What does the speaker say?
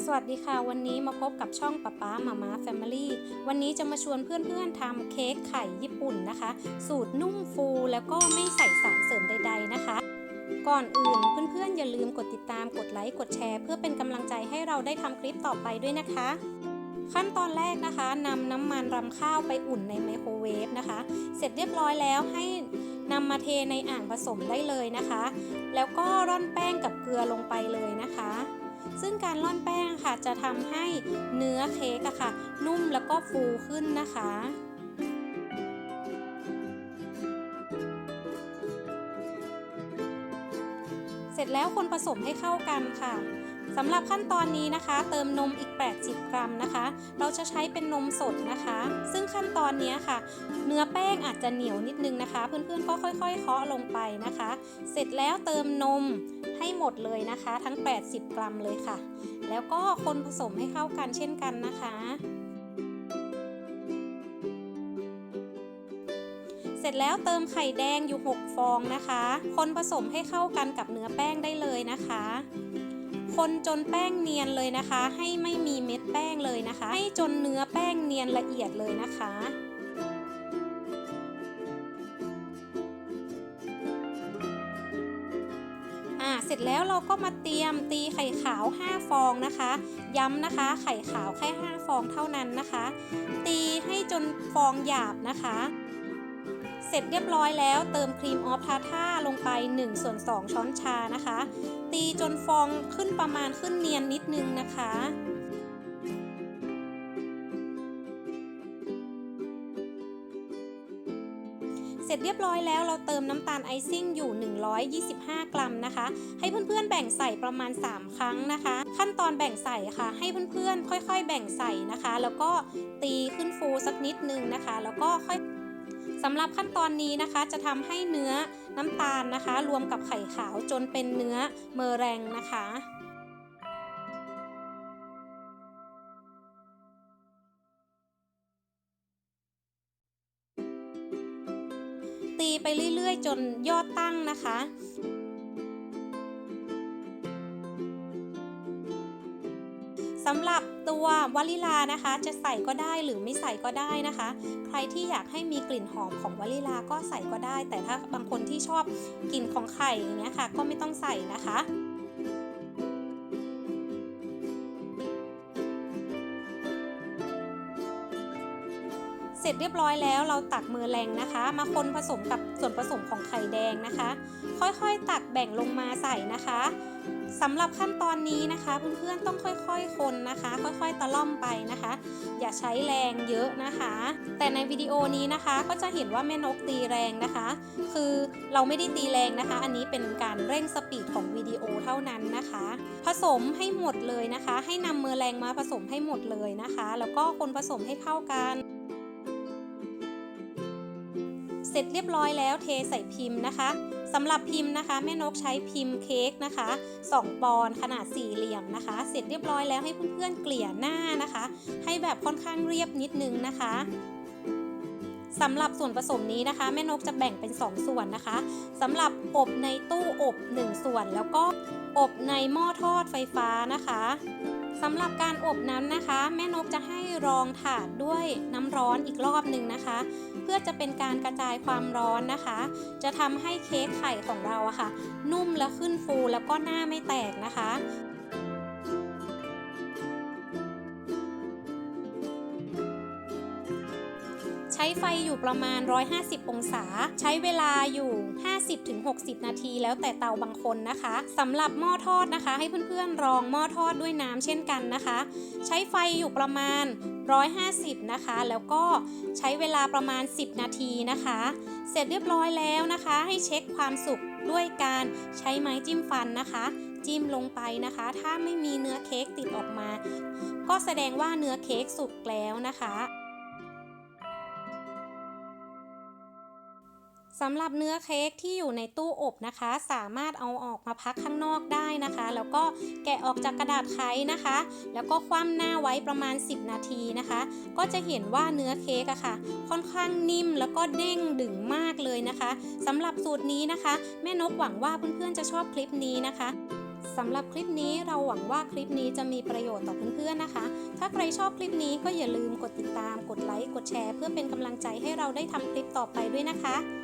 สวัสดีค่ะ วันนี้มาพบกับช่องป๊าป๊ามาม่าแฟมิลี่วันนี้จะมาชวนเพื่อนๆทำเค้กไข่ญี่ปุ่นนะคะ สูตรนุ่มฟูแล้วก็ไม่ใส่สารเสริมใด ๆนะคะ ก่อนอื่นเพื่อนๆอย่าลืมกดติดตามกดไลค์กดแชร์ เพื่อเป็นกำลังใจให้เราได้ทำคลิปต่อไปด้วยนะคะ ขั้นตอนแรกนะคะนำน้ำมันรำข้าวไปอุ่นในไมโครเวฟนะคะ เสร็จเรียบร้อยแล้วให้นำมาเทในอ่างผสมได้เลยนะคะ แล้วก็ร่อนแป้งกับเกลือลงไปเลยนะคะ ซึ่งการร่อนแป้งค่ะจะทำให้เนื้อเค้กอะค่ะ นุ่มแล้วก็ฟูขึ้นนะคะเสร็จแล้วคนผสมให้เข้ากันค่ะ สำหรับขั้นตอนนี้นะคะ เติมนมอีก 80 กรัมนะคะ เราจะใช้เป็นนมสดนะคะ ซึ่งขั้นตอนนี้ค่ะ เนื้อแป้งอาจจะเหนียวนิดนึงนะคะ เพื่อนๆก็ค่อยๆเคาะลงไปนะคะ เสร็จแล้วเติมนมให้หมดเลยนะคะ ทั้ง 80 กรัมเลยค่ะ แล้วก็คนผสมให้เข้ากันเช่นกันนะคะเสร็จแล้วเติมไข่แดงอยู่ 6 ฟองนะคะ คนผสมให้เข้ากันกับเนื้อแป้งได้เลยนะคะ คนจนแป้งเนียนเลยนะคะ ให้ไม่มีเม็ดแป้งเลยนะคะ ให้จนเนื้อแป้งเนียนละเอียดเลยนะคะอ่าเสร็จแล้วเราก็มาเตรียมตีไข่ขาว 5 ฟองนะคะ ย้ำนะคะ ไข่ขาวแค่ 5 ฟองเท่านั้นนะคะ ตีให้จนฟองหยาบนะคะ เสร็จเรียบร้อยแล้วเติมครีมออฟทาท่าลงไป1ส่วน2ช้อนชานะคะ ตีจนฟองขึ้นประมาณขึ้นเนียนนิดนึงนะคะเสร็จเรียบร้อยแล้วเราเติมน้ำตาลไอซิ่งอยู่ 125 กรัมนะคะ ให้เพื่อนๆแบ่งใส่ประมาณ 3 ครั้งนะคะ ขั้นตอนแบ่งใส่ค่ะ ให้เพื่อนๆ ค่อยๆ แบ่งใส่นะคะ แล้วก็ตีขึ้นฟูสักนิดนึงนะคะ แล้วก็ค่อย สำหรับขั้นตอนนี้นะคะจะทำให้เนื้อน้ำตาลนะคะ รวมกับไข่ขาวจนเป็นเนื้อเมอแรงนะคะตีไปเรื่อยๆ จนยอดตั้งนะคะ สำหรับตัววาลิลานะคะ จะใส่ก็ได้หรือไม่ใส่ก็ได้นะคะ ใครที่อยากให้มีกลิ่นหอมของวาลิลาก็ใส่ก็ได้ แต่ถ้าบางคนที่ชอบกลิ่นของไข่อย่างเงี้ยค่ะ ก็ไม่ต้องใส่นะคะ เสร็จเรียบร้อยแล้วเราตักมือแรงนะคะ มาคนผสมกับส่วนผสมของไข่แดงนะคะ ค่อยๆตักแบ่งลงมาใส่นะคะสำหรับขั้นตอนนี้นะคะเพื่อนๆต้องค่อยๆ คนนะคะ ค่อยๆตะล่อมไปนะคะ อย่าใช้แรงเยอะนะคะ แต่ในวิดีโอนี้นะคะก็จะเห็นว่าแม่นกตีแรงนะคะ คือเราไม่ได้ตีแรงนะคะ อันนี้เป็นการเร่งสปีดของวิดีโอเท่านั้นนะคะ ผสมให้หมดเลยนะคะ ให้นำมือแรงมาผสมให้หมดเลยนะคะ แล้วก็คนผสมให้เข้ากัน เสร็จเรียบร้อยแล้วเทใส่พิมพ์นะคะสำหรับพิมพ์นะคะ แม่นกใช้พิมพ์เค้กนะคะ 2 ปอนขนาดสี่เหลี่ยมนะคะ เสร็จเรียบร้อยแล้วให้เพื่อนๆเกลี่ยหน้านะคะ ให้แบบค่อนข้างเรียบนิดนึงนะคะ สำหรับส่วนผสมนี้นะคะ แม่นกจะแบ่งเป็น 2 ส่วนนะคะสำหรับอบในตู้อบ 1 ส่วน แล้วก็อบในหม้อทอดไฟฟ้านะคะสำหรับการอบนั้นนะคะ แม่นกจะให้รองถาดด้วยน้ำร้อนอีกรอบหนึ่งนะคะ เพื่อจะเป็นการกระจายความร้อนนะคะ จะทำให้เค้กไข่ของเราอะค่ะ นุ่มและขึ้นฟูแล้วก็หน้าไม่แตกนะคะ ใช้ไฟอยู่ประมาณ 150 องศา ใช้เวลาอยู่ 50-60 นาทีแล้วแต่เตาบางคนนะคะสำหรับหม้อทอดนะคะ ให้เพื่อนๆรองหม้อทอดด้วยน้ำเช่นกันนะคะ ใช้ไฟอยู่ประมาณ 150 นะคะ แล้วก็ใช้เวลาประมาณ 10 นาทีนะคะ เสร็จเรียบร้อยแล้วนะคะ ให้เช็คความสุกด้วยการใช้ไม้จิ้มฟันนะคะ จิ้มลงไปนะคะ ถ้าไม่มีเนื้อเค้กติดออกมา ก็แสดงว่าเนื้อเค้กสุกแล้วนะคะ สำหรับเนื้อเค้กที่อยู่ในตู้อบนะคะ สามารถเอาออกมาพักข้างนอกได้นะคะ แล้วก็แกะออกจากกระดาษไขนะคะ แล้วก็คว่ำหน้าไว้ประมาณ 10 นาทีนะคะ ก็จะเห็นว่าเนื้อเค้กอะค่ะ ค่อนข้างนิ่มแล้วก็เด้งดึงมากเลยนะคะสำหรับสูตรนี้นะคะ แม่นกหวังว่าเพื่อนๆจะชอบคลิปนี้นะคะสำหรับคลิปนี้เราหวังว่าคลิปนี้จะมีประโยชน์ต่อเพื่อนๆนะคะ ถ้าใครชอบคลิปนี้ก็อย่าลืมกดติดตาม กดไลค์ กดแชร์ เพื่อเป็นกำลังใจให้เราได้ทำคลิปต่อไปด้วยนะคะ